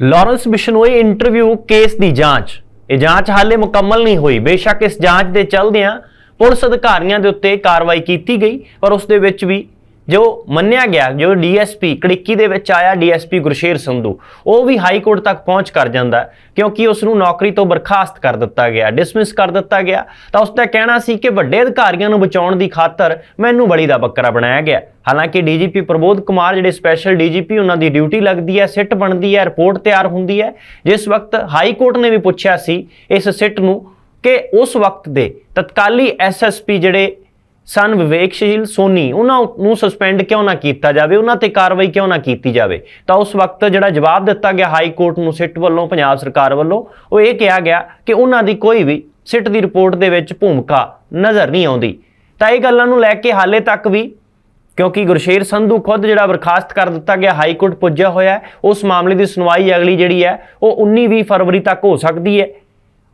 Lawrence Bishnoi interview case ਦੀ ਜਾਂਚ। ਇਹ ਜਾਂਚ ਹਾਲੇ ਮੁਕੰਮਲ ਨਹੀਂ ਹੋਈ। ਬੇਸ਼ੱਕ ਇਸ ਜਾਂਚ ਦੇ ਚੱਲਦਿਆਂ ਪੁਲਿਸ ਅਧਿਕਾਰੀਆਂ ਦੇ ਉੱਤੇ ਕਾਰਵਾਈ ਕੀਤੀ ਗਈ, ਪਰ ਉਸ ਦੇ ਵਿੱਚ ਵੀ ਜੋ ਮੰਨਿਆ ਗਿਆ, ਜੋ ਡੀਐਸਪੀ ਕੜਿੱਕੀ ਦੇ ਵਿੱਚ ਆਇਆ ਡੀਐਸਪੀ ਗੁਰਸ਼ੇਰ ਸੰਧੂ, ਉਹ ਵੀ ਹਾਈ ਕੋਰਟ ਤੱਕ ਪਹੁੰਚ ਕਰ ਜਾਂਦਾ ਕਿਉਂਕਿ ਉਸ ਨੂੰ ਨੌਕਰੀ ਤੋਂ ਬਰਖਾਸਤ ਕਰ ਦਿੱਤਾ ਗਿਆ ਡਿਸਮਿਸ ਕਰ ਦਿੱਤਾ ਗਿਆ। ਤਾਂ ਉਸ ਦਾ ਕਹਿਣਾ ਸੀ ਕਿ ਵੱਡੇ ਅਧਿਕਾਰੀਆਂ ਨੂੰ ਬਚਾਉਣ ਦੀ ਖਾਤਰ ਮੈਨੂੰ ਬਲੀ ਦਾ ਬੱਕਰਾ ਬਣਾਇਆ ਗਿਆ। ਹਾਲਾਂਕਿ ਡੀਜੀਪੀ ਪ੍ਰਬੋਧ ਕੁਮਾਰ, ਜਿਹੜੇ ਸਪੈਸ਼ਲ ਡੀਜੀਪੀ, ਉਹਨਾਂ ਦੀ ਡਿਊਟੀ ਲੱਗਦੀ ਹੈ, ਸਿੱਟ ਬਣਦੀ ਹੈ ਰਿਪੋਰਟ ਤਿਆਰ ਹੁੰਦੀ ਹੈ। ਜਿਸ ਵਕਤ ਹਾਈ ਕੋਰਟ ਨੇ ਵੀ ਪੁੱਛਿਆ ਸੀ, ਇਸ ਸਿੱਟ ਨੂੰ ਕਿ ਉਸ ਵਕਤ ਦੇ ਤਤਕਾਲੀ ਐਸਐਸਪੀ ਜਿਹੜੇ ਸਨ ਵਿਵੇਕਸ਼ੀਲ, ਸੋਨੀ, ਉਹਨਾਂ ਨੂੰ ਸਸਪੈਂਡ ਕਿਉਂ ਨਾ ਕੀਤਾ ਜਾਵੇ? ਉਹਨਾਂ ਤੇ ਕਾਰਵਾਈ ਕਿਉਂ ਨਾ ਕੀਤੀ ਜਾਵੇ? ਤਾਂ ਉਸ ਵਕਤ ਜਿਹੜਾ ਜਵਾਬ ਦਿੱਤਾ ਗਿਆ ਹਾਈ ਕੋਰਟ ਨੂੰ ਸਿੱਟ ਵੱਲੋਂ, ਪੰਜਾਬ ਸਰਕਾਰ ਵੱਲੋਂ, ਉਹ ਇਹ ਕਿਹਾ ਗਿਆ ਕਿ ਉਹਨਾਂ ਦੀ ਕੋਈ ਵੀ ਸਿੱਟ ਦੀ ਰਿਪੋਰਟ ਦੇ ਵਿੱਚ ਭੂਮਿਕਾ ਨਜ਼ਰ ਨਹੀਂ ਆਉਂਦੀ। ਤਾਂ ਇਹ ਗੱਲਾਂ ਨੂੰ ਲੈ ਕੇ ਹਾਲੇ ਤੱਕ ਵੀ ਕਿਉਂਕਿ ਗੁਰਸ਼ੇਰ ਸੰਧੂ ਖੁਦ ਜਿਹੜਾ ਬਰਖਾਸਤ ਕਰ ਦਿੱਤਾ ਗਿਆ, ਹਾਈ ਕੋਰਟ ਪੁੱਜਿਆ ਹੋਇਆ ਉਸ ਮਾਮਲੇ ਦੀ ਸੁਣਵਾਈ ਅਗਲੀ ਜਿਹੜੀ ਹੈ, ਉਹ 19-20 ਫਰਵਰੀ ਤੱਕ ਹੋ ਸਕਦੀ ਹੈ।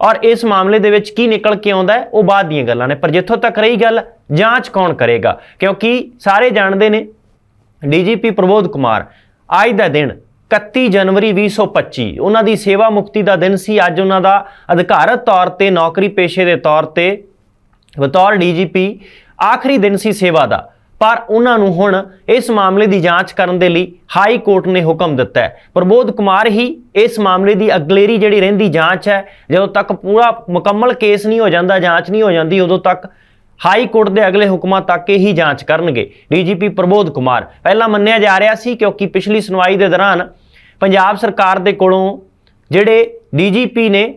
ਔਰ ਇਸ ਮਾਮਲੇ ਦੇ ਵਿੱਚ ਕੀ ਨਿਕਲ ਕੇ ਆਉਂਦਾ ਹੈ, ਉਹ ਬਾਅਦ ਦੀਆਂ ਗੱਲਾਂ ਨੇ। ਪਰ ਜਿੱਥੋਂ ਤੱਕ ਰਹੀ ਗੱਲ, ਜਾਂਚ ਕੌਣ ਕਰੇਗਾ? ਕਿਉਂਕਿ ਸਾਰੇ ਜਾਣਦੇ ਨੇ, ਡੀਜੀਪੀ ਪ੍ਰਬੋਧ ਕੁਮਾਰ, ਅੱਜ ਦਾ ਦਿਨ 31 ਜਨਵਰੀ 2025 ਉਹਨਾਂ ਦੀ ਸੇਵਾ ਮੁਕਤੀ ਦਾ ਦਿਨ ਸੀ। ਅੱਜ ਉਹਨਾਂ ਦਾ ਅਧਿਕਾਰਤ ਤੌਰ ਤੇ, ਨੌਕਰੀ ਪੇਸ਼ੇ ਦੇ ਤੌਰ ਤੇ, ਬਤੌਰ ਡੀਜੀਪੀ, ਆਖਰੀ ਦਿਨ ਸੀ ਸੇਵਾ ਦਾ। ਪਰ ਉਹਨਾਂ ਨੂੰ ਹੁਣ ਇਸ ਮਾਮਲੇ ਦੀ ਜਾਂਚ ਕਰਨ ਦੇ ਲਈ ਹਾਈ ਕੋਰਟ ਨੇ ਹੁਕਮ ਦਿੱਤਾ ਹੈ। ਪ੍ਰਬੋਧ ਕੁਮਾਰ ਹੀ ਇਸ ਮਾਮਲੇ ਦੀ ਅਗਲੇਰੀ ਜਿਹੜੀ ਰਹਿੰਦੀ ਜਾਂਚ ਹੈ, ਜਦੋਂ ਤੱਕ ਪੂਰਾ ਮੁਕੰਮਲ ਕੇਸ ਨਹੀਂ ਹੋ ਜਾਂਦਾ, ਜਾਂਚ ਨਹੀਂ ਹੋ ਜਾਂਦੀ, ਉਦੋਂ ਤੱਕ ਹਾਈ ਕੋਰਟ ਦੇ ਅਗਲੇ ਹੁਕਮਾਂ ਤੱਕ ਹੀ ਜਾਂਚ ਕਰਨਗੇ। ਡੀਜੀਪੀ ਪ੍ਰਬੋਧ ਕੁਮਾਰ, ਪਹਿਲਾਂ ਮੰਨਿਆ ਜਾ ਰਿਹਾ ਸੀ ਕਿਉਂਕਿ ਪਿਛਲੀ ਸੁਣਵਾਈ ਦੇ ਦੌਰਾਨ ਪੰਜਾਬ ਸਰਕਾਰ ਦੇ ਕੋਲੋਂ ਜਿਹੜੇ ਡੀਜੀਪੀ ਨੇ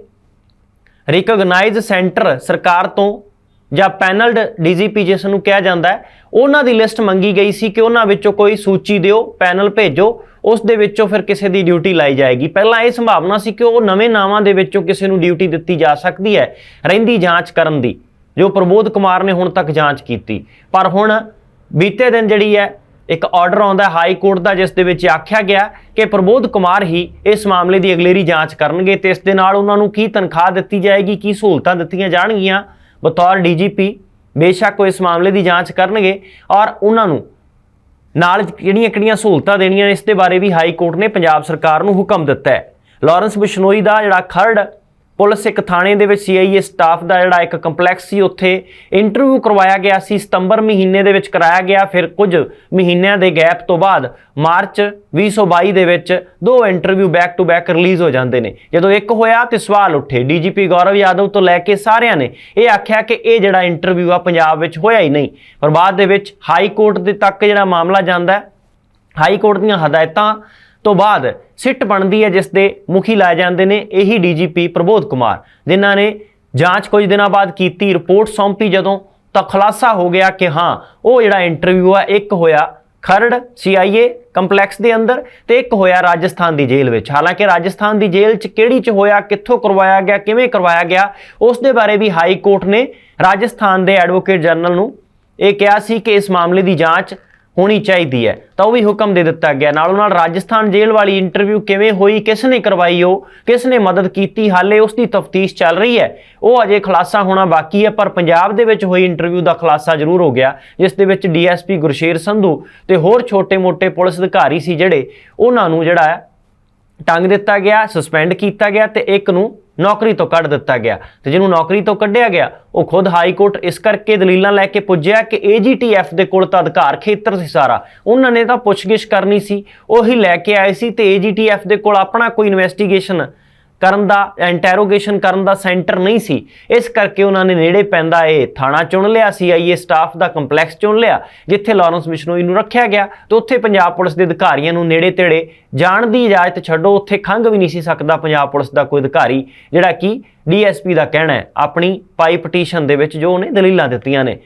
ਰਿਕਗਨਾਈਜ਼ ਸੈਂਟਰ ਸਰਕਾਰ ਤੋਂ ਜਾਂ ਪੈਨਲਡ ਡੀਜੀਪੀ ਜਿਸ ਨੂੰ ਕਿਹਾ ਜਾਂਦਾ ਹੈ, ਉਹਨਾਂ ਦੀ ਲਿਸਟ ਮੰਗੀ ਗਈ ਸੀ ਕਿ ਉਹਨਾਂ ਵਿੱਚੋਂ ਕੋਈ ਸੂਚੀ ਦਿਓ, ਪੈਨਲ ਭੇਜੋ, ਉਸ ਦੇ ਵਿੱਚੋਂ ਫਿਰ ਕਿਸੇ ਦੀ ਡਿਊਟੀ ਲਾਈ ਜਾਏਗੀ। ਪਹਿਲਾਂ ਇਹ ਸੰਭਾਵਨਾ ਸੀ ਕਿ ਉਹ ਨਵੇਂ ਨਾਵਾਂ ਦੇ ਵਿੱਚੋਂ ਕਿਸੇ ਨੂੰ ਡਿਊਟੀ ਦਿੱਤੀ ਜਾ ਸਕਦੀ ਹੈ ਰਹਿੰਦੀ ਜਾਂਚ ਕਰਨ ਦੀ, ਜੋ ਪ੍ਰਬੋਧ ਕੁਮਾਰ ਨੇ ਹੁਣ ਤੱਕ ਜਾਂਚ ਕੀਤੀ। ਪਰ ਹੁਣ ਬੀਤੇ ਦਿਨ ਜਿਹੜੀ ਹੈ, ਇੱਕ ਆਰਡਰ ਆਉਂਦਾ ਹਾਈ ਕੋਰਟ ਦਾ, ਜਿਸ ਦੇ ਵਿੱਚ ਆਖਿਆ ਗਿਆ ਕਿ ਪ੍ਰਬੋਧ ਕੁਮਾਰ ਹੀ ਇਸ ਮਾਮਲੇ ਦੀ ਅਗਲੇਰੀ ਜਾਂਚ ਕਰਨਗੇ ਤੇ ਇਸ ਦੇ ਨਾਲ ਉਹਨਾਂ ਨੂੰ ਕੀ ਤਨਖਾਹ ਦਿੱਤੀ ਜਾਏਗੀ, ਕੀ ਸਹੂਲਤਾਂ ਦਿੱਤੀਆਂ ਜਾਣਗੀਆਂ ਬਤੌਰ ਡੀਜੀਪੀ ਬੇਸ਼ੱਕ ਉਹ ਇਸ ਮਾਮਲੇ ਦੀ ਜਾਂਚ ਕਰਨਗੇ ਔਰ ਉਹਨਾਂ ਨੂੰ ਨਾਲ ਕਿਹੜੀਆਂ ਕਿਹੜੀਆਂ ਸਹੂਲਤਾਂ ਦੇਣੀਆਂ ਨੇ, ਇਸ ਦੇ ਬਾਰੇ ਵੀ ਹਾਈ ਕੋਰਟ ਨੇ ਪੰਜਾਬ ਸਰਕਾਰ ਨੂੰ ਹੁਕਮ ਦਿੱਤਾ ਹੈ। ਲਾਰੈਂਸ ਬਿਸ਼ਨੋਈ ਦਾ ਜਿਹੜਾ ਖਰੜ ਪੁਲਿਸ ਇੱਕ ਥਾਣੇ ਦੇ ਵਿੱਚ ਸੀਆਈਏ ਸਟਾਫ ਦਾ ਜਿਹੜਾ ਇੱਕ ਕੰਪਲੈਕਸ ਸੀ, ਉੱਥੇ ਇੰਟਰਵਿਊ ਕਰਵਾਇਆ ਗਿਆ ਸੀ, ਸਤੰਬਰ ਮਹੀਨੇ ਦੇ ਵਿੱਚ ਕਰਾਇਆ ਗਿਆ, ਫਿਰ ਕੁਝ ਮਹੀਨਿਆਂ ਦੇ ਗੈਪ ਤੋਂ ਬਾਅਦ ਮਾਰਚ 2022 ਦੇ ਵਿੱਚ ਦੋ interview back to back release ਹੋ ਜਾਂਦੇ ਨੇ। ਜਦੋਂ ਇੱਕ ਹੋਇਆ ਤੇ ਸਵਾਲ ਉੱਠੇ। ਡੀਜੀਪੀ ਗੌਰਵ ਯਾਦਵ ਤੋਂ ਲੈ ਕੇ ਸਾਰਿਆਂ ਨੇ ਇਹ ਆਖਿਆ ਕਿ ਇਹ ਜਿਹੜਾ ਇੰਟਰਵਿਊ ਆ ਪੰਜਾਬ ਵਿੱਚ ਹੋਇਆ ਹੀ ਨਹੀਂ। ਪਰ ਬਾਅਦ ਦੇ ਵਿੱਚ ਹਾਈ ਕੋਰਟ ਦੇ ਤੱਕ ਜਿਹੜਾ ਮਾਮਲਾ ਜਾਂਦਾ ਹੈ, ਹਾਈ ਕੋਰਟ ਦੀਆਂ ਹਦਾਇਤਾਂ ਤੋਂ ਬਾਅਦ ਸਿੱਟ ਬਣਦੀ ਹੈ ਜਿਸ ਦੇ ਮੁਖੀ ਲਾਏ ਜਾਂਦੇ ਨੇ, ਇਹੀ ਡੀਜੀਪੀ ਪ੍ਰਬੋਧ ਕੁਮਾਰ, ਜਿਨ੍ਹਾਂ ਨੇ ਜਾਂਚ ਕੁਝ ਦਿਨਾਂ ਬਾਅਦ ਕੀਤੀ, ਰਿਪੋਰਟ ਸੌਂਪੀ, ਜਦੋਂ ਤਾਂ ਖੁਲਾਸਾ ਹੋ ਗਿਆ ਕਿ ਹਾਂ, ਉਹ ਜਿਹੜਾ ਇੰਟਰਵਿਊ ਆ, ਇੱਕ ਹੋਇਆ ਖਰੜ ਸੀਆਈਏ ਕੰਪਲੈਕਸ ਦੇ ਅੰਦਰ ਤੇ ਇੱਕ ਹੋਇਆ ਰਾਜਸਥਾਨ ਦੀ ਜੇਲ੍ਹ ਵਿੱਚ। ਹਾਲਾਂਕਿ ਰਾਜਸਥਾਨ ਦੀ ਜੇਲ੍ਹ 'ਚ ਕਿਹੜੀ 'ਚ ਹੋਇਆ, ਕਿੱਥੋਂ ਕਰਵਾਇਆ ਗਿਆ, ਕਿਵੇਂ ਕਰਵਾਇਆ ਗਿਆ, ਉਸ ਦੇ ਬਾਰੇ ਵੀ ਹਾਈ ਕੋਰਟ ਨੇ ਰਾਜਸਥਾਨ ਦੇ ਐਡਵੋਕੇਟ ਜਨਰਲ ਨੂੰ ਇਹ ਕਿਹਾ ਸੀ ਕਿ ਇਸ ਮਾਮਲੇ ਦੀ ਜਾਂਚ ਹੋਣੀ ਚਾਹੀਦੀ ਹੈ। ਤਾਂ ਉਹ ਵੀ ਹੁਕਮ ਦੇ ਦਿੱਤਾ ਗਿਆ। ਨਾਲੋਂ ਨਾਲ ਰਾਜਸਥਾਨ ਜੇਲ੍ਹ ਵਾਲੀ ਇੰਟਰਵਿਊ ਕਿਵੇਂ ਹੋਈ ਕਿਸ ਨੇ ਕਰਵਾਈ ਉਹ ਕਿਸ ਨੇ ਮਦਦ ਕੀਤੀ, ਹਾਲੇ ਉਸ ਦੀ ਤਫਤੀਸ਼ ਚੱਲ ਰਹੀ ਹੈ। ਉਹ ਅਜੇ ਖੁਲਾਸਾ ਹੋਣਾ ਬਾਕੀ ਹੈ, ਪਰ ਪੰਜਾਬ ਦੇ ਵਿੱਚ ਹੋਈ ਇੰਟਰਵਿਊ ਦਾ ਖੁਲਾਸਾ ਜ਼ਰੂਰ ਹੋ ਗਿਆ, ਜਿਸ ਦੇ ਵਿੱਚ ਡੀਐਸਪੀ ਗੁਰਸ਼ੇਰ ਸੰਧੂ ਤੇ ਹੋਰ ਛੋਟੇ-ਮੋਟੇ ਪੁਲਿਸ ਅਧਿਕਾਰੀ ਸੀ ਜਿਹੜੇ, ਉਹਨਾਂ ਨੂੰ ਜਿਹੜਾ ਟੰਗ ਦਿੱਤਾ ਗਿਆ ਸਸਪੈਂਡ ਕੀਤਾ ਗਿਆ ਤੇ ਇੱਕ ਨੂੰ ਨੌਕਰੀ ਤੋਂ ਕੱਢ ਦਿੱਤਾ ਗਿਆ ਤੇ ਜਿਹਨੂੰ ਨੌਕਰੀ ਤੋਂ ਕੱਢਿਆ ਗਿਆ, ਉਹ ਖੁਦ ਹਾਈ ਕੋਰਟ ਇਸ ਕਰਕੇ ਦਲੀਲਾਂ ਲੈ ਕੇ ਪੁੱਜਿਆ ਕਿ ਏਜੀਟੀਐਫ ਦੇ ਕੋਲ ਤਾਂ ਅਧਿਕਾਰ ਖੇਤਰ ਸੀ ਸਾਰਾ। ਉਹਨਾਂ ਨੇ ਤਾਂ ਪੁੱਛਗਿੱਛ ਕਰਨੀ ਸੀ, ਉਹੀ ਲੈ ਕੇ ਆਏ ਸੀ ਤੇ ਏਜੀਟੀਐਫ ਦੇ ਕੋਲ ਆਪਣਾ ਕੋਈ ਇਨਵੈਸਟੀਗੇਸ਼ਨ ਕਰਨ ਦਾ ਇੰਟਰੋਗੇਸ਼ਨ ਕਰਨ ਦਾ ਸੈਂਟਰ ਨਹੀਂ ਸੀ। ਇਸ ਕਰਕੇ ਉਹਨਾਂ ਨੇ ਨੇੜੇ ਪੈਂਦਾ ਇਹ ਥਾਣਾ ਚੁਣ ਲਿਆ ਸੀਆਈਏ ਸਟਾਫ ਦਾ ਕੰਪਲੈਕਸ ਚੁਣ ਲਿਆ, ਜਿੱਥੇ ਲਾਰੈਂਸ ਬਿਸ਼ਨੋਈ ਨੂੰ ਰੱਖਿਆ ਗਿਆ ਤੇ ਉੱਥੇ ਪੰਜਾਬ ਪੁਲਿਸ ਦੇ ਅਧਿਕਾਰੀਆਂ ਨੂੰ ਨੇੜੇ ਤੇੜੇ ਜਾਣ ਦੀ ਇਜਾਜ਼ਤ ਛੱਡੋ, ਉੱਥੇ ਖੰਘ ਵੀ ਨਹੀਂ ਸੀ ਸਕਦਾ ਪੰਜਾਬ ਪੁਲਿਸ ਦਾ ਕੋਈ ਅਧਿਕਾਰੀ, ਜਿਹੜਾ ਕਿ ਡੀਐਸਪੀ ਦਾ ਕਹਿਣਾ ਹੈ, ਆਪਣੀ ਪਾਈ ਪਟੀਸ਼ਨ ਦੇ ਵਿੱਚ ਜੋ ਉਹਨੇ ਦਲੀਲਾਂ ਦਿੱਤੀਆਂ ਨੇ।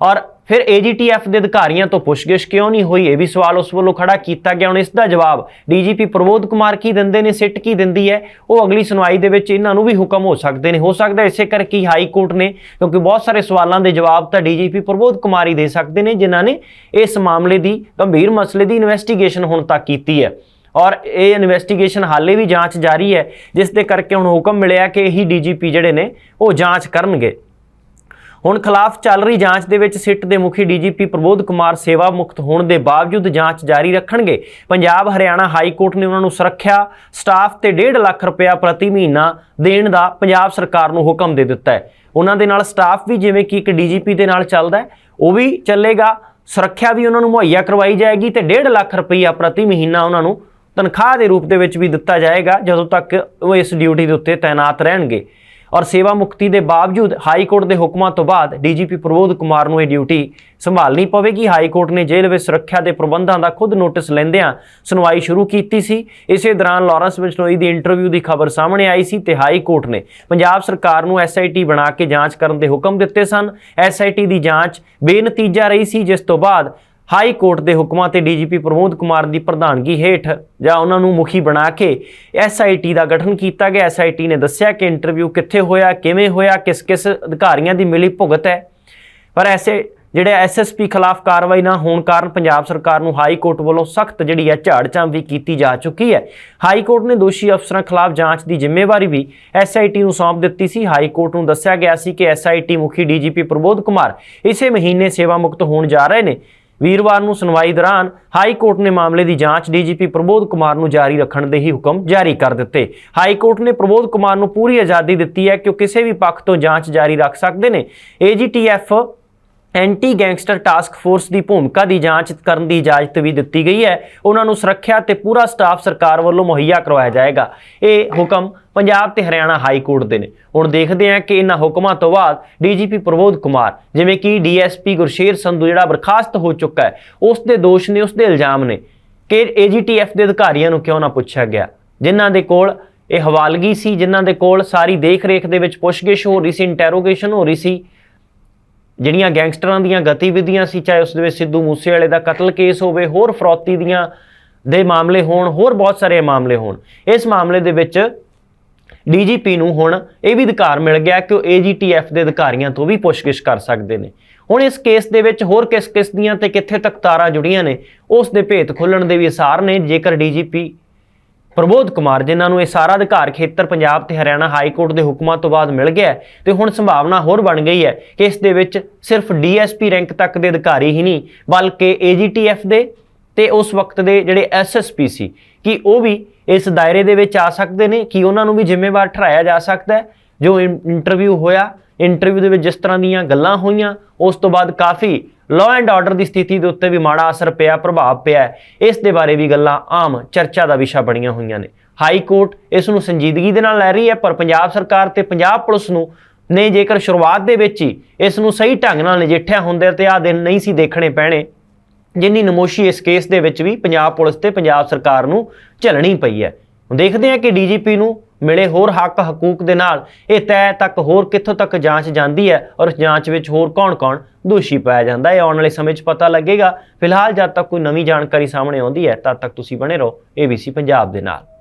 ਔਰ ਫਿਰ ਏਜੀਟੀਐਫ ਦੇ ਅਧਿਕਾਰੀਆਂ ਤੋਂ ਪੁੱਛਗਿੱਛ ਕਿਉਂ ਨਹੀਂ ਹੋਈ? ਇਹ ਵੀ ਸਵਾਲ ਉਸ ਵੱਲੋਂ ਖੜਾ ਕੀਤਾ ਗਿਆ। ਹੁਣ ਇਸ ਦਾ ਜਵਾਬ ਡੀਜੀਪੀ ਪ੍ਰਬੋਧ ਕੁਮਾਰ ਕੀ ਦਿੰਦੇ ਨੇ? ਸਿੱਟ ਕੀ ਦਿੰਦੀ ਹੈ? ਉਹ ਅਗਲੀ ਸੁਣਵਾਈ ਦੇ ਵਿੱਚ ਇਹਨਾਂ ਨੂੰ ਵੀ ਹੁਕਮ ਹੋ ਸਕਦੇ ਨੇ। ਹੋ ਸਕਦਾ ਇਸੇ ਕਰਕੇ ਹਾਈ ਕੋਰਟ ਨੇ, ਕਿਉਂਕਿ ਬਹੁਤ ਸਾਰੇ ਸਵਾਲਾਂ ਦੇ ਜਵਾਬ ਤਾਂ ਡੀਜੀਪੀ ਪ੍ਰਬੋਧ ਕੁਮਾਰ ਹੀ ਦੇ ਸਕਦੇ ਨੇ, ਜਿਨ੍ਹਾਂ ਨੇ ਇਸ ਮਾਮਲੇ ਦੀ ਗੰਭੀਰ ਮਸਲੇ ਦੀ ਇਨਵੈਸਟੀਗੇਸ਼ਨ ਹੁਣ ਤੱਕ ਕੀਤੀ ਹੈ। ਔਰ ਇਹ ਇਨਵੈਸਟੀਗੇਸ਼ਨ ਹਾਲੇ ਵੀ ਜਾਂਚ ਜਾਰੀ ਹੈ, ਜਿਸ ਦੇ ਕਰਕੇ ਹੁਣ ਹੁਕਮ ਮਿਲਿਆ ਕਿ ਇਹੀ ਡੀਜੀਪੀ ਜਿਹੜੇ ਨੇ, ਉਹ ਜਾਂਚ ਕਰਨਗੇ। ਹੁਣ ਖਿਲਾਫ ਚੱਲ ਰਹੀ ਜਾਂਚ ਦੇ ਵਿੱਚ ਸਿੱਟ ਦੇ ਮੁਖੀ ਡੀਜੀਪੀ ਪ੍ਰਬੋਧ ਕੁਮਾਰ ਸੇਵਾ ਮੁਕਤ ਹੋਣ ਦੇ ਬਾਵਜੂਦ ਜਾਂਚ ਜਾਰੀ ਰੱਖਣਗੇ। ਪੰਜਾਬ ਹਰਿਆਣਾ ਹਾਈ ਕੋਰਟ ਨੇ ਉਹਨਾਂ ਨੂੰ ਸੁਰੱਖਿਆ ਸਟਾਫ ਤੇ 1.5 ਲੱਖ ਰੁਪਇਆ ਪ੍ਰਤੀ ਮਹੀਨਾ ਦੇਣ ਦਾ ਪੰਜਾਬ ਸਰਕਾਰ ਨੂੰ ਹੁਕਮ ਦੇ ਦਿੱਤਾ ਹੈ। ਉਹਨਾਂ ਦੇ ਨਾਲ ਸਟਾਫ ਵੀ ਜਿਵੇਂ ਕਿ ਇੱਕ ਡੀਜੀਪੀ ਦੇ ਨਾਲ ਚੱਲਦਾ ਉਹ ਵੀ ਚੱਲੇਗਾ। ਸੁਰੱਖਿਆ ਵੀ ਉਹਨਾਂ ਨੂੰ ਮੁਹੱਈਆ ਕਰਵਾਈ ਜਾਏਗੀ ਤੇ 1.5 ਲੱਖ ਰੁਪਈਆ ਪ੍ਰਤੀ ਮਹੀਨਾ ਉਹਨਾਂ ਨੂੰ ਤਨਖਾਹ ਦੇ ਰੂਪ ਦੇ ਵਿੱਚ ਵੀ ਦਿੱਤਾ ਜਾਏਗਾ, ਜਦੋਂ ਤੱਕ ਉਹ ਇਸ ਡਿਊਟੀ ਦੇ ਉੱਤੇ ਤਾਇਨਾਤ ਰਹਿਣਗੇ। ਔਰ ਸੇਵਾ ਮੁਕਤੀ ਦੇ ਬਾਵਜੂਦ ਹਾਈ ਕੋਰਟ ਦੇ ਹੁਕਮਾਂ ਤੋਂ ਬਾਅਦ ਡੀਜੀਪੀ ਪ੍ਰਬੋਧ ਕੁਮਾਰ ਨੂੰ ਇਹ ਡਿਊਟੀ ਸੰਭਾਲਣੀ ਪਵੇਗੀ। ਹਾਈ ਕੋਰਟ ਨੇ ਜੇਲ੍ਹ ਵਿੱਚ ਸੁਰੱਖਿਆ ਦੇ ਪ੍ਰਬੰਧਾਂ ਦਾ ਖੁਦ ਨੋਟਿਸ ਲੈਂਦਿਆਂ ਸੁਣਵਾਈ ਸ਼ੁਰੂ ਕੀਤੀ ਸੀ। ਇਸੇ ਦੌਰਾਨ ਲਾਰੈਂਸ ਬਿਸ਼ਨੋਈ ਦੀ ਇੰਟਰਵਿਊ ਦੀ ਖਬਰ ਸਾਹਮਣੇ ਆਈ ਸੀ ਤੇ ਹਾਈ ਕੋਰਟ ਨੇ ਪੰਜਾਬ ਸਰਕਾਰ ਨੂੰ ਐਸਆਈਟੀ ਬਣਾ ਕੇ ਜਾਂਚ ਕਰਨ ਦੇ ਹੁਕਮ ਦਿੱਤੇ ਸਨ। ਐਸਆਈਟੀ ਦੀ ਜਾਂਚ ਬੇਨਤੀਜਾ ਰਹੀ ਸੀ, ਜਿਸ ਤੋਂ ਬਾਅਦ ਹਾਈ ਕੋਰਟ ਦੇ ਹੁਕਮਾਂ ਤੇ ਡੀਜੀਪੀ ਪ੍ਰਮੋਦ ਕੁਮਾਰ ਦੀ ਪ੍ਰਧਾਨਗੀ ਹੇਠ ਜਾਂ ਉਹਨਾਂ ਨੂੰ ਮੁਖੀ ਬਣਾ ਕੇ ਐਸਆਈਟੀ ਦਾ ਗਠਨ ਕੀਤਾ ਗਿਆ। ਐਸਆਈਟੀ ਨੇ ਦੱਸਿਆ ਕਿ ਇੰਟਰਵਿਊ ਕਿੱਥੇ ਹੋਇਆ, ਕਿਵੇਂ ਹੋਇਆ, ਕਿਸ ਕਿਸ ਅਧਿਕਾਰੀਆਂ ਦੀ ਮਿਲੀ ਭੁਗਤ ਹੈ। ਪਰ ਐਸੇ ਜਿਹੜੇ ਐਸਐਸਪੀ ਖਿਲਾਫ ਕਾਰਵਾਈ ਨਾ ਹੋਣ ਕਾਰਨ ਪੰਜਾਬ ਸਰਕਾਰ ਨੂੰ ਹਾਈ ਕੋਰਟ ਵੱਲੋਂ ਸਖਤ ਜਿਹੜੀ ਹੈ ਝਾੜ ਵੀ ਕੀਤੀ ਜਾ ਚੁੱਕੀ ਹੈ। ਹਾਈ ਕੋਰਟ ਨੇ ਦੋਸ਼ੀ ਅਫਸਰਾਂ ਖਿਲਾਫ ਜਾਂਚ ਦੀ ਜ਼ਿੰਮੇਵਾਰੀ ਵੀ ਐਸਆਈਟੀ ਨੂੰ ਸੌਂਪ ਦਿੱਤੀ ਸੀ। ਹਾਈ ਕੋਰਟ ਨੂੰ ਦੱਸਿਆ ਗਿਆ ਸੀ ਕਿ ਐਸਆਈਟੀ ਮੁਖੀ ਡੀਜੀਪੀ ਪ੍ਰਬੋਧ ਕੁਮਾਰ ਇਸੇ ਮਹੀਨੇ ਸੇਵਾ ਮੁਕਤ ਹੋਣ ਜਾ ਰਹੇ ਨੇ। ਵੀਰਵਾਰ ਨੂੰ ਸੁਣਵਾਈ ਦੌਰਾਨ ਹਾਈ ਕੋਰਟ ਨੇ ਮਾਮਲੇ ਦੀ ਜਾਂਚ ਡੀਜੀਪੀ ਪ੍ਰਬੋਧ ਕੁਮਾਰ ਨੂੰ ਜਾਰੀ ਰੱਖਣ ਦੇ ਹੀ ਹੁਕਮ ਜਾਰੀ ਕਰ ਦਿੱਤੇ। ਹਾਈ ਕੋਰਟ ਨੇ ਪ੍ਰਬੋਧ ਕੁਮਾਰ ਨੂੰ ਪੂਰੀ ਆਜ਼ਾਦੀ ਦਿੱਤੀ ਹੈ ਕਿ ਉਹ ਕਿਸੇ ਵੀ ਪੱਖ ਤੋਂ ਜਾਂਚ ਜਾਰੀ ਰੱਖ ਸਕਦੇ ਨੇ। AGTF anti gangster task force ਦੀ ਭੂਮਿਕਾ ਦੀ ਜਾਂਚ ਕਰਨ ਦੀ ਇਜਾਜ਼ਤ ਵੀ ਦਿੱਤੀ ਗਈ ਹੈ। ਉਹਨਾਂ ਨੂੰ ਸੁਰੱਖਿਆ ਤੇ ਪੂਰਾ ਸਟਾਫ ਸਰਕਾਰ ਵੱਲੋਂ ਮੁਹੱਈਆ ਕਰਵਾਇਆ ਜਾਏਗਾ। ਇਹ ਹੁਕਮ ਪੰਜਾਬ ਤੇ ਹਰਿਆਣਾ ਹਾਈ ਕੋਰਟ ਦੇ ਨੇ। ਹੁਣ ਦੇਖਦੇ ਹਾਂ ਕਿ ਇਹਨਾਂ ਹੁਕਮਾਂ ਤੋਂ ਬਾਅਦ ਡੀਜੀਪੀ ਪ੍ਰਬੋਧ ਕੁਮਾਰ, ਜਿਵੇਂ ਕਿ ਡੀਐਸਪੀ ਗੁਰਸ਼ੇਰ ਸੰਧੂ ਜਿਹੜਾ ਬਰਖਾਸਤ ਹੋ ਚੁੱਕਾ ਹੈ, ਉਸ ਦੇ ਦੋਸ਼ ਨੇ, ਉਸ ਦੇ ਇਲਜ਼ਾਮ ਨੇ ਕਿ ਏਜੀਟੀਐਫ ਦੇ ਅਧਿਕਾਰੀਆਂ ਨੂੰ ਕਿਉਂ ਨਾ ਪੁੱਛਿਆ ਗਿਆ। ਜਿਨ੍ਹਾਂ ਦੇ ਕੋਲ ਇਹ ਹਵਾਲਗੀ ਸੀ, ਜਿਨ੍ਹਾਂ ਦੇ ਕੋਲ ਸਾਰੀ ਦੇਖ-ਰੇਖ ਦੇ ਵਿੱਚ ਪੁੱਛਗਿੱਛ ਹੋ ਰਹੀ ਸੀ ਇੰਟਰੋਗੇਸ਼ਨ ਹੋ ਰਹੀ ਸੀ ਜਿਹੜੀਆਂ ਗੈਂਗਸਟਰਾਂ ਦੀਆਂ ਗਤੀਵਿਧੀਆਂ ਸੀ, ਚਾਹੇ ਉਸ ਦੇ ਵਿੱਚ ਸਿੱਧੂ ਮੂਸੇਵਾਲੇ ਦਾ ਕਤਲ ਕੇਸ ਹੋਵੇ, ਹੋਰ ਫਰੌਤੀ ਦੀਆਂ ਦੇ ਮਾਮਲੇ ਹੋਣ, ਹੋਰ ਬਹੁਤ ਸਾਰੇ ਮਾਮਲੇ ਹੋਣ। ਇਸ ਮਾਮਲੇ ਦੇ ਵਿੱਚ ਡੀਜੀਪੀ ਨੂੰ ਹੁਣ ਇਹ ਵੀ ਅਧਿਕਾਰ ਮਿਲ ਗਿਆ ਕਿ ਉਹ ਏਜੀਟੀਐਫ ਦੇ ਅਧਿਕਾਰੀਆਂ ਤੋਂ ਵੀ ਪੁੱਛਗਿੱਛ ਕਰ ਸਕਦੇ ਨੇ। ਹੁਣ ਇਸ ਕੇਸ ਦੇ ਵਿੱਚ ਹੋਰ ਕਿਸ ਕਿਸ ਦੀਆਂ ਤੇ ਕਿੱਥੇ ਤੱਕ ਤਾਰਾਂ ਜੁੜੀਆਂ ਨੇ, ਉਸ ਦੇ ਭੇਤ ਖੁੱਲਣ ਦੇ ਵੀ ਅਸਾਰ ਨੇ। ਜੇਕਰ ਡੀਜੀਪੀ ਪ੍ਰਬੋਧ ਕੁਮਾਰ, ਜਿਨ੍ਹਾਂ ਨੂੰ ਇਹ ਸਾਰਾ ਅਧਿਕਾਰ ਖੇਤਰ ਪੰਜਾਬ ਤੇ ਹਰਿਆਣਾ ਹਾਈ ਕੋਰਟ ਦੇ ਹੁਕਮਾਂ ਤੋਂ ਬਾਅਦ ਮਿਲ ਗਿਆ ਹੈ ਤੇ ਹੁਣ ਸੰਭਾਵਨਾ ਹੋਰ ਬਣ ਗਈ ਹੈ ਕਿ ਇਸ ਦੇ ਵਿੱਚ ਸਿਰਫ ਡੀਐਸਪੀ ਰੈਂਕ ਤੱਕ ਦੇ ਅਧਿਕਾਰੀ ਹੀ ਨਹੀਂ, ਬਲਕਿ ਏਜੀਟੀਐਫ ਦੇ ਤੇ ਉਸ ਵਕਤ ਦੇ ਜਿਹੜੇ ਐਸਐਸਪੀ ਸੀ, ਕਿ ਉਹ ਵੀ ਇਸ ਦਾਇਰੇ ਦੇ ਵਿੱਚ ਆ ਸਕਦੇ ਨੇ, ਕਿ ਉਹਨਾਂ ਨੂੰ ਵੀ ਜ਼ਿੰਮੇਵਾਰ ਠਹਿਰਾਇਆ ਜਾ ਸਕਦਾ ਹੈ? ਜੋ ਇੰਟਰਵਿਊ ਹੋਇਆ ਇੰਟਰਵਿਊ ਦੇ ਵਿੱਚ ਜਿਸ ਤਰ੍ਹਾਂ ਦੀਆਂ ਗੱਲਾਂ ਹੋਈਆਂ, ਉਸ ਤੋਂ ਬਾਅਦ ਕਾਫੀ ਲਾਅ ਐਂਡ ਆਰਡਰ ਦੀ ਸਥਿਤੀ ਦੇ ਉੱਤੇ ਵੀ ਮਾੜਾ ਅਸਰ ਪਿਆ, ਪ੍ਰਭਾਵ ਪਿਆ ਇਸ ਦੇ ਬਾਰੇ ਵੀ ਗੱਲਾਂ ਆਮ ਚਰਚਾ ਦਾ ਵਿਸ਼ਾ ਬਣੀਆਂ ਹੋਈਆਂ ਨੇ। ਹਾਈ ਕੋਰਟ ਇਸ ਨੂੰ ਸੰਜੀਦਗੀ ਦੇ ਨਾਲ ਲੈ ਰਹੀ ਹੈ, ਪਰ ਪੰਜਾਬ ਸਰਕਾਰ ਤੇ ਪੰਜਾਬ ਪੁਲਿਸ ਨੂੰ ਨੇ ਜੇਕਰ ਸ਼ੁਰੂਆਤ ਦੇ ਵਿੱਚ ਹੀ ਇਸ ਨੂੰ ਸਹੀ ਢੰਗ ਨਾਲ ਨਜਿੱਠਿਆ ਹੁੰਦੇ ਤੇ ਆ ਦਿਨ ਨਹੀਂ ਸੀ ਦੇਖਣੇ ਪੈਣੇ, ਜਿੰਨੀ ਨਮੋਸ਼ੀ ਇਸ ਕੇਸ ਦੇ ਵਿੱਚ ਵੀ ਪੰਜਾਬ ਪੁਲਿਸ ਤੇ ਪੰਜਾਬ ਸਰਕਾਰ ਨੂੰ ਝੱਲਣੀ ਪਈ ਹੈ। ਦੇਖਦੇ ਹਾਂ ਕਿ ਡੀਜੀਪੀ ਨੂੰ ਮਿਲੇ ਹੋਰ ਹੱਕ ਹਕੂਕ ਦੇ ਨਾਲ। ਇਹ ਤੈਅ ਤੱਕ ਹੋਰ ਕਿੱਥੋਂ ਤੱਕ ਜਾਂਚ ਜਾਂਦੀ ਹੈ ਔਰ ਉਸ ਜਾਂਚ ਵਿੱਚ ਹੋਰ ਕੌਣ-ਕੌਣ ਦੋਸ਼ੀ ਪਾਇਆ ਜਾਂਦਾ ਹੈ? ਆਉਣ ਵਾਲੇ ਸਮੇਂ 'ਚ ਪਤਾ ਲੱਗੇਗਾ। ਫਿਲਹਾਲ ਜਦ ਤੱਕ ਕੋਈ ਨਵੀਂ ਜਾਣਕਾਰੀ ਸਾਹਮਣੇ ਆਉਂਦੀ ਹੈ, ਤਦ ਤੱਕ ਤੁਸੀਂ ਬਣੇ ਰਹੋ ABC ਪੰਜਾਬ ਦੇ ਨਾਲ।